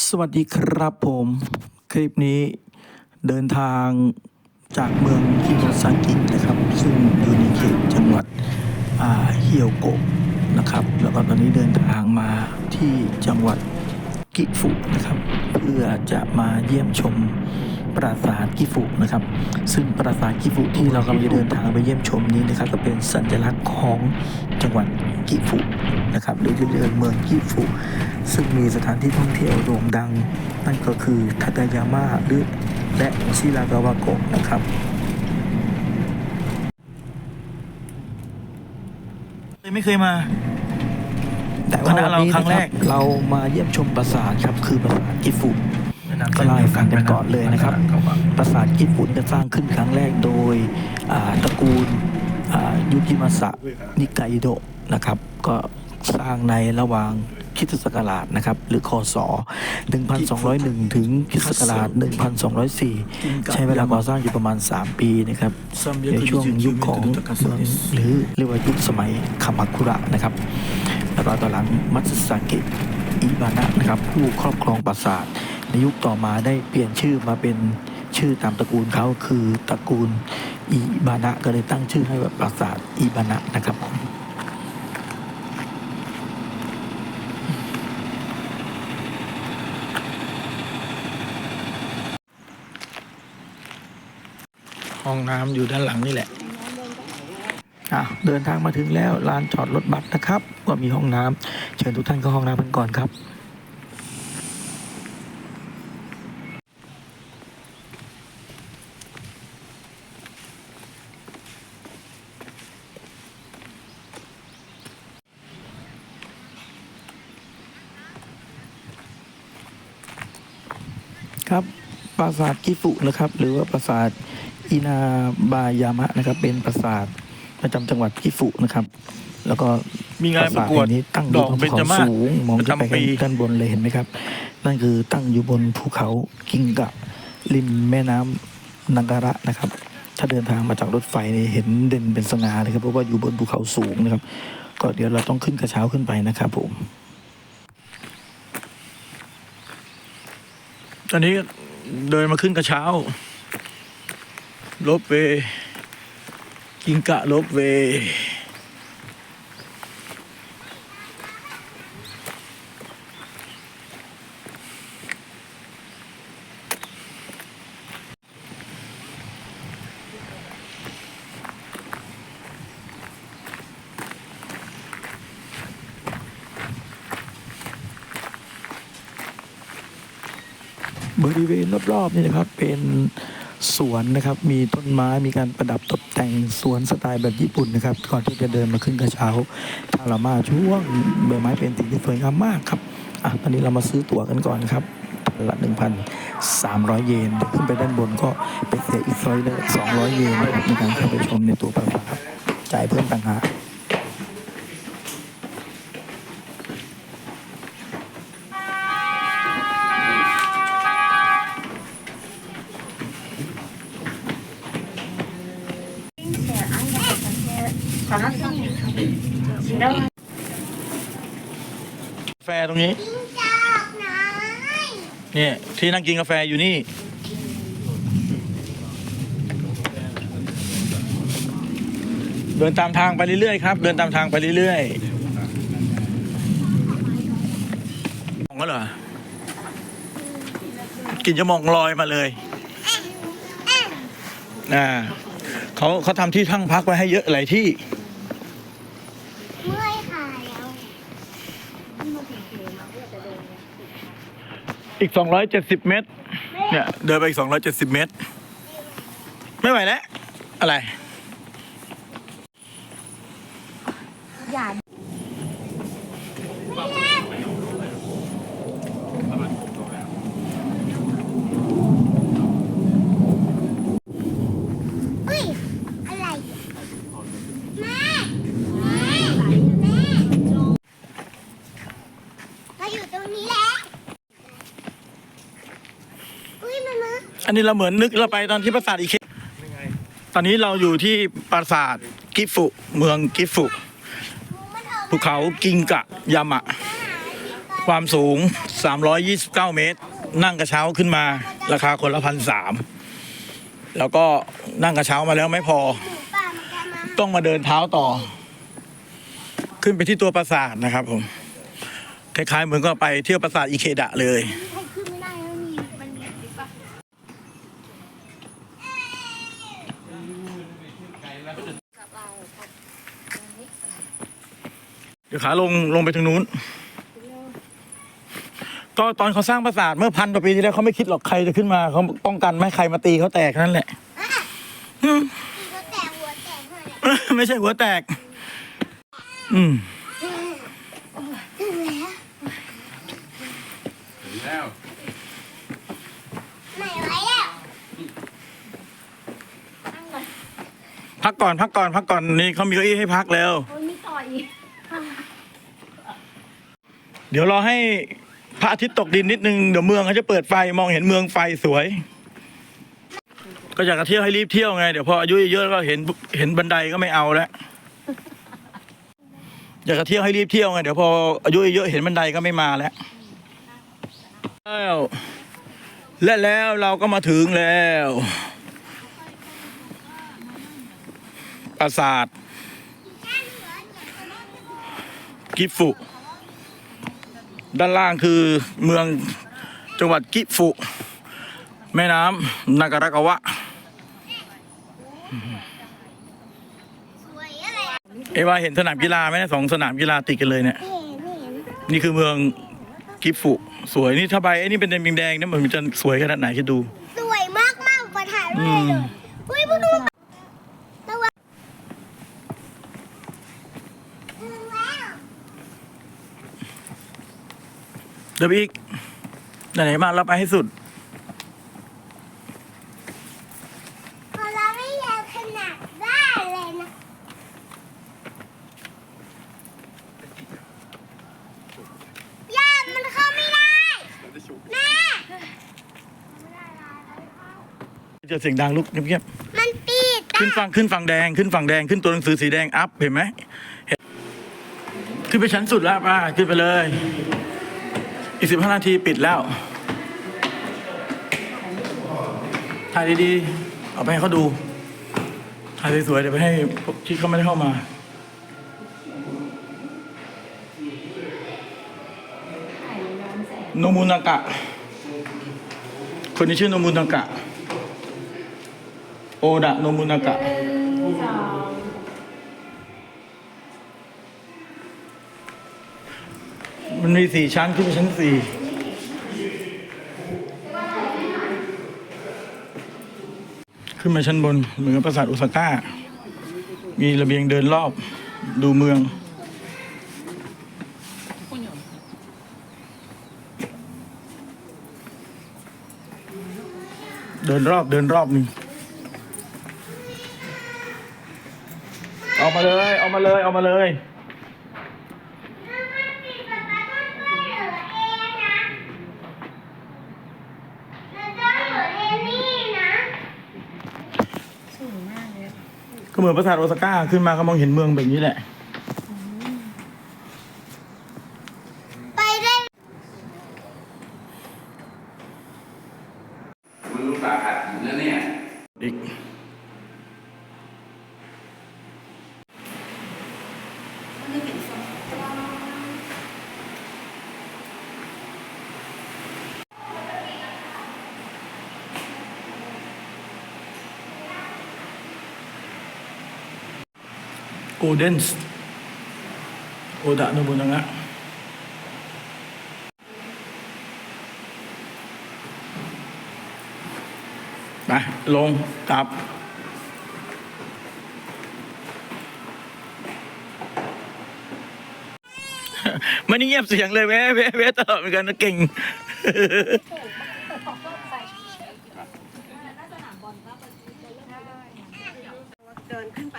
สวัสดีครับผม คลิปนี้เดินทางจากเมืองฮิโนซากินะครับ ซึ่งอยู่ในเขตจังหวัดฮิโอโกะนะครับ แล้วก็ตอนนี้เดินทางมาที่จังหวัดกิฟุนะครับ เพื่อจะมาเยี่ยมชม ปราสาทกิฟุนะครับ ซึ่งปราสาทกิฟุที่เรากำลังจะเดินทางไปเยี่ยมชมนี้นะครับ ก็เป็นสัญลักษณ์ของจังหวัดกิฟุนะครับหรือที่เรียกเมืองกิฟุซึ่งมีสถานที่ท่องเที่ยวโด่งดัง นั่นก็คือทาดายาม่าหรือและชิรากาวาโกะนะครับไม่เคยมาแต่ว่าวันนี้นะครับเรามาเยี่ยมชมปราสาทครับคือปราสาทกิฟุ ก็เล่าให้ฟังกันก่อนเลยนะครับ ปราสาทกิฟุจะสร้างขึ้นครั้งแรกโดยอ่าตระกูลอ่ายุกิมาสะนิกายโดะนะครับ ก็สร้างในระหว่างคริสตศักราชนะครับ หรือคศ 1201 ถึงคริสตศักราช 1204 ใช้เวลาก่อสร้างอยู่ประมาณ 3 ปีนะครับ ในช่วงยุคของเมืองหรือเรียกว่ายุคสมัยคามาคุระนะครับ แล้วก็ตอนหลังมัตสึสาเกะอิบานะนะครับ ผู้ครอบครองปราสาท ในยุคต่อมาได้เปลี่ยนชื่อมาเป็นชื่อตามตระกูลเขาคือตระกูลอิบานะก็เลยตั้งชื่อให้ว่าปราสาทอิบานะนะครับผมห้องน้ำอยู่ด้านหลังนี่แหละอะเดินทางมาถึงแล้วลานจอดรถบัสนะครับ ก็มีห้องน้ำเชิญทุกท่านเข้าห้องน้ำกันก่อนครับครับป ราสาทกิฟุนะครับ หรือว่าปราสาทอินาบายามะนะครับ เป็นปราสาทประจำจังหวัดกิฟุนะครับ แล้วก็มีงานประกวดปราสาทแห่งนี้ตั้งอยู่ดอกบนเบภูญจเขามาศสูงมองขึ้นไปประจำปีด้านบนเลยเห็นไหมครับ นั่นคือตั้งอยู่บนภูเขากิงกะ ริมแม่น้ำนังการะนะครับ ถ้าเดินทางมาจากรถไฟนี่เห็นเด่นเป็นสง่าเลยครับเพราะว่าอยู่บนภูเขาสูงนะครับ ก็เดี๋ยวเราต้องขึ้นกระเช้าขึ้นไปนะครับผมตอนนี้ เดินมาขึ้นกระเช้า ลบเวกิงกะลบเวย์ บ รอบๆนี่นะครับเป็นสวนนะครับ มีต้นไม้มีการประดับตกแต่งสวนสไตล์แบบญี่ปุ่นนะครับ ก่อนที่จะเดินมาขึ้นกระเช้าทารามาช่วงใบไม้เป็นสิ่งที่สวยงามมากครับอะตอนนี้เรามาซื้อตั๋วกันก่อนครับละ1,300 เยนเดี๋ยวขึ้นไปด้านบนก็ไปเสียอีกร้อยละ200เยนนะครับในการเข้าไปชมในตัวปราสาทครับจ่ายเพิ่มต่างหาก กาแฟตรงนี้เนี่ย ที่นั่งกินกาแฟอยู่นี่ เดินตามทางไปเรื่อยๆครับ เดินตามทางไปเรื่อยๆมองก็เหรอ กินจะมองลอยมาเลยอ่าเขาเขาทำที่ทั้งพักไว้ให้เยอะหลายที่ เมื่อยขาแล้ว อีกสองร้อยเจ็ดสิบเมตร เนี่ยเดินไปอีกสองร้อยเจ็ดสิบเมตร ไม่ไหวแล้ว อะไร อย่า อุ้ย อะไร แม่ แม่ แม่เราอยู่ตรงนี้แล้ว อุ้ยมามา อั นนี้เราเหมือนนึกเราไปตอนที่ปราสาทอีเคตอนนี้เราอยู่ที่ปราสาทกิฟุ เมืองกิฟุภูเขากิงกะยามะ ความสูง 329 เมตร นั่งกระเช้าขึ้นมาราคาคนละพันสามแล้วก็นั่งกระเช้ามาแล้วไม่พอ ต้องมาเดินเท้าต่อ ขึ้นไปที่ตัวปราสาทนะครับผมคล้ายๆเหมือนก็ไปเที่ยวปราสาทอิเคดะเลย ใครขึ้นไม่ได้แล้วมีมันมีลิฟต์ปะ เดี๋ยวขาลงลงไปทางนู้น ก็ตอนเขาสร้างปราสาทเมื่อพันกว่าปีที่แล้วเขาไม่คิดหรอกใครจะขึ้นมาเขาป้องกันไม่ให้ใครมาตีเขาแตกแค่นั้นแหละตีเขาแตกหัวแตกเท่านั้นไม่ใช่หัวแตก อืมถึงแล้วแล้วไม่ไหวแล้วนั่งก่อนพักก่อนพักก่อนพักก่อนนี่เขามีเก้าอี้ให้พักแล้ว โอ้ยมีต่ออีก เดี๋ยวรอให้พระอาทิตย์ตกดินนิดนึงเดี๋ยวเมืองเขาจะเปิดไฟมองเห็นเมืองไฟสวย ก็อยากจะเที่ยวให้รีบเที่ยวไงเดี๋ยวพออายุเยอะๆก็เห็นเห็นบันไดก็ไม่เอาแล้วอยากจะเที่ยวให้รีบเที่ยวไงเดี๋ยวพออายุเยอะเห็นบันไดก็ไม่มาแล้วแล้วและแล้วเราก็มาถึงแล้ว ปราสาท กิฟุ ด้านล่างคือเมืองจังหวัดกิฟุ แม่น้ำนาการากาวะสวยอะไรอะเอว่าเห็นสนามกีฬาไหมเนะสองสนามกีฬาติดกันเลยเนี่ยเห็นเห็นนี่คือเมืองกิฟุ สวยนี่ถ้าใบไอ้นี่เป็นแดงแดงๆเนี่ยมันจะสวยขนาดไหนคิดดู สวยมากมากๆมาถ่ายรูปเลยเลยอุ้ยพวกหนูระวังถึงแล้ว เดี๋ยวไปอีกไหนๆมาเราไปให้สุดพอเราไม่ยาวขนาดได้เลยนะย่ามันเข้าไม่ได้ แม่ จะเสียงดังลุกเงียบมันปิดๆขึ้นฝั่งขึ้นฝั่งแดงขึ้นฝั่งแดงขึ้นตัวหนังสือสีแดงอัพเห็นไหมเห็นขึ้นไปชั้นสุดแล้วป้าขึ้นไปเลย อีกสิบห้านาทีปิดแล้ว ถ่ายดีๆ เอาไปให้เขาดู ถ่ายสวยๆ เดี๋ยวไปให้พวกที่เขาไม่ได้เข้ามา โนมูนากะ คนนี้ชื่อโนมูนากะ โอดะโนมูนากะ มันมีสี่ชั้นขึ้นไปชั้นสี่ขึ้นมาชั้นบนเหมือนปราสาทโอซาก้า มีระเบียงเดินรอบดูเมือง เดินรอบเดินรอบหนึ่งเอามาเลยเอามาเลยเอามาเลย มันปิดแบบว่าต้องช่วยเหลือเองนะเราต้องเหลือเองนี่นะ ก็ เหมือนปราสาทโอซาก้าขึ้นมาก็มองเห็นเมืองแบบนี้แหละ ไปได้มันลูกสาหัสอยู่นะเนี่ย อีก โอเดนส์โอดะโนบุนางะไปลงกลับมันนี่เงียบเสียงเลยแม่แม่แม่ตลอดเหมือนกันนะเก่ง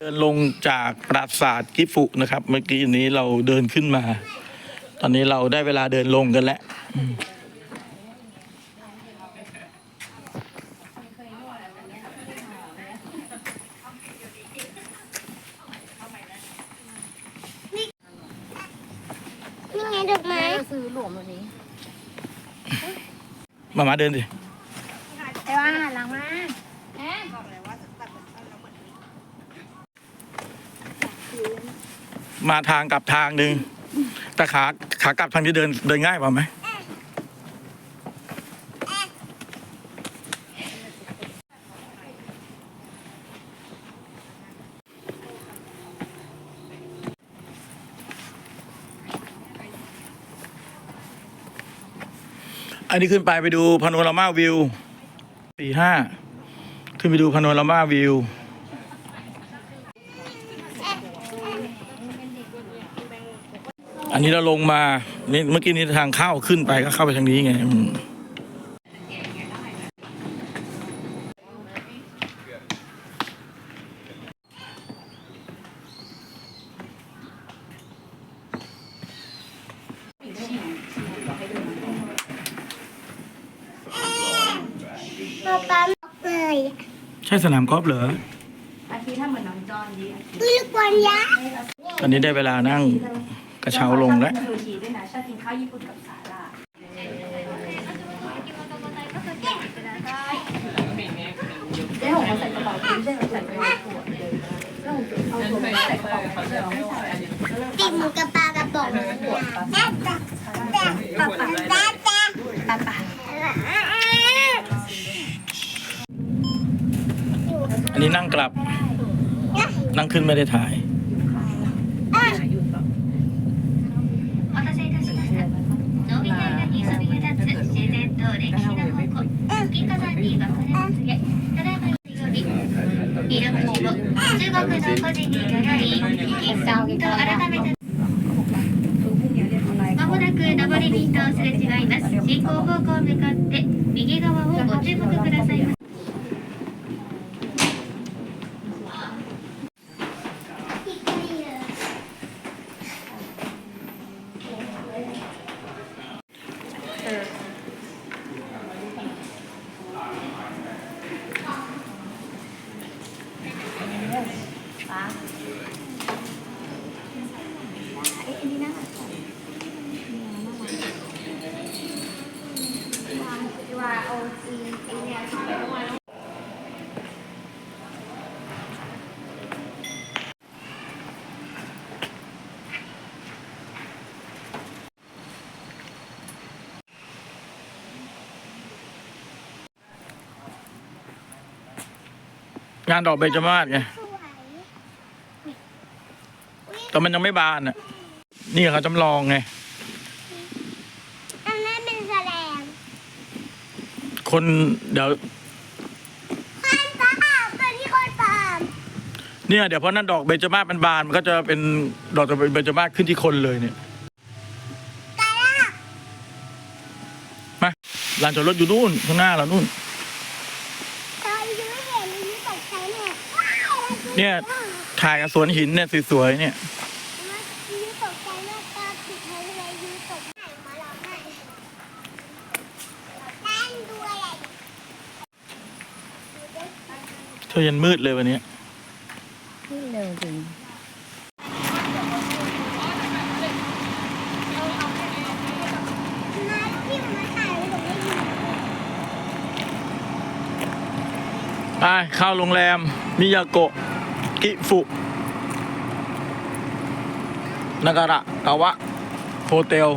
เดิน ลงจากปราสาทกิฟุนะครับ เมื่อกี้นี้เราเดินขึ้นมา ตอนนี้เราได้เวลาเดินลงกันแล้วอืมนี่ไงดอกไม้ซื้อหลวมแบบนี้มามาเดินสิ ไอ้ว่าหลังมาแหม มาทางกลับทางหนึ่งแต่ขาขากลับทางที่เดินเดินง่ายกว่าไหมอันนี้ขึ้นไปไปดูพาโนรามาวิวสี่ห้าขึ้นไปดูพาโนรามาวิว อันนี้เราลงมานี่เมื่อกี้นี้ทางเข้าขึ้นไปก็เข้าไปทางนี้ไงอืมป๊าป๊าเลยใช่สนามกอล์ฟเหรอ อาทิตย์ถ้าเหมือนน้องจอนดีอุ้ยลูกบอลยักษ์ ตอนนี้ได้เวลานั่ง กระเช้าลงแล้วซูชิด้วยนะชอบกินข้าวญี่ปุ่นกับสาหร่ายเจ๊หงมาใส่กระเป๋าไม่ใช่ใส่กระเป๋าขวดเลยแล้วเอาตัวใส่กระเป๋าขวดไม่ใส่อันนี้ติดหมูกระปากระป๋องแจ๊ะแจ๊ะแจ๊ะแจ๊ะแจ๊ะแจ๊ะปะปะอันนี้นั่งกลับ นั่งขึ้นไม่ได้ถ่าย 中国の故事により、金山と改めて、まもなく上り便とすれ違います。進行方向向かって、右側をご注目くださいませ。 ว่าโอซีไอเนี่ยชอบมางานดอกเบญจมาศไง แต่มันยังไม่บานอะ นี่เขาจำลองไง อันนั้นเป็นแสลงคนเดี๋ยวข้านตาเป็นที่คนปามเนี่ยเดี๋ยวพอนั่นดอกเบญจมาศมันบานมันก็จะเป็นดอกเบญจมาศขึ้นที่คนเลยเนี่ยตาละมาลานจอดรถอยู่นู่นข้างหน้าเรานู่นตาอยู่ไม่เห็นเลยตกใจเนี่ยว้าวเนี่ย ถ่ายกับสวนหินเนี่ยสวยๆเนี่ยยูตกใจมากตาปิดให้เลยยูตกไหนมาหลอกไหนนั่นดูอะไร เธอยันมืดเลยวันนี้เร็วจริงไว้ตรงนี้ไปเข้าโรงแรม มิยาโกะ กิฟุนาการะกาวะ โฮเทล